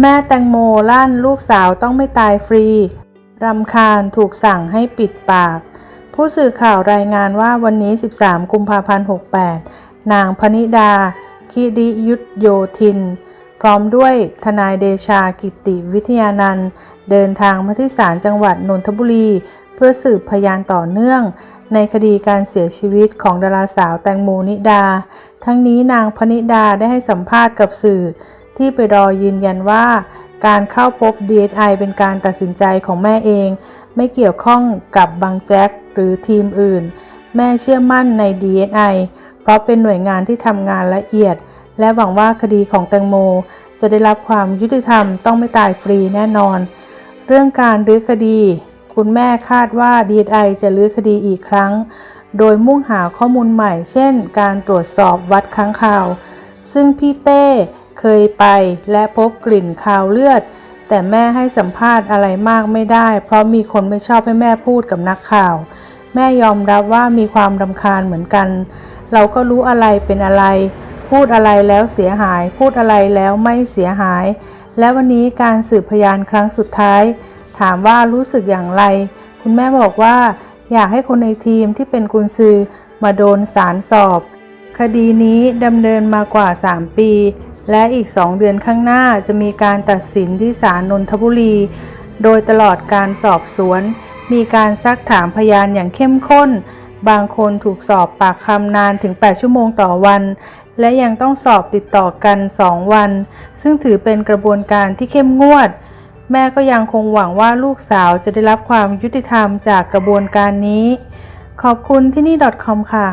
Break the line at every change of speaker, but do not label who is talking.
แม่แตงโมลั่นลูกสาวต้องไม่ตายฟรี รำคาญถูกสั่งให้ปิดปาก ผู้สื่อข่าวรายงานว่าวันนี้ 13 กุมภาพันธ์ 68 นางพนิดา คิริยุทธโยธิน พร้อมด้วยทนายเดชากิติวิทยานันท์เดินทางมาที่ศาลจังหวัดนนทบุรี เพื่อสืบพยานต่อเนื่อง ในคดีการเสียชีวิตของดาราสาวแตงโมนิดา ทั้งนี้นางพนิดาได้ให้สัมภาษณ์กับสื่อ ที่ไปรอยืนยันว่า การเข้าพบ DSI เป็นการตัดสินใจของแม่เอง ไม่เกี่ยวข้องกับบางแจ็คหรือทีมอื่น แม่เชื่อมั่นใน DSI เพราะเป็นหน่วยงานที่ทำงานละเอียด และหวังว่าคดีของแตงโม จะได้รับความยุติธรรมต้องไม่ตายฟรีแน่นอน เรื่องการรื้อคดี คุณแม่คาดว่า DSI จะรื้อคดีอีกครั้ง โดยมุ่งหาข้อมูลใหม่ เช่น การตรวจสอบวัดค้างคาว ซึ่งพี่เต้ เคยไปและพบกลิ่นคาวเลือด แต่แม่ให้สัมภาษณ์อะไรมากไม่ได้ เพราะมีคนไม่ชอบให้แม่พูดกับนักข่าว แม่ยอมรับว่ามีความรำคาญเหมือนกัน เราก็รู้อะไรเป็นอะไร พูดอะไรแล้วเสียหาย พูดอะไรแล้วไม่เสียหาย และวันนี้การสืบพยานครั้งสุดท้าย ถามว่ารู้สึกอย่างไร คุณแม่บอกว่า อยากให้คนในทีมที่เป็นกุญซือมาโดนสารสอบ คดีนี้ดำเนินมากว่า 3 ปี และอีก2เดือนข้างหน้าจะมีการตัดสินที่ศาลนนทบุรี โดยตลอดการสอบสวน มีการซักถามพยานอย่างเข้มข้น บางคนถูกสอบปากคำนานถึง 8 ชั่วโมงต่อวัน และยังต้องสอบติดต่อกัน 2 วัน ซึ่งถือเป็นกระบวนการที่เข้มงวด แม่ก็ยังคงหวังว่าลูกสาวจะได้รับความยุติธรรมจากกระบวนการนี้ ขอบคุณที่นี่ .com ค่ะ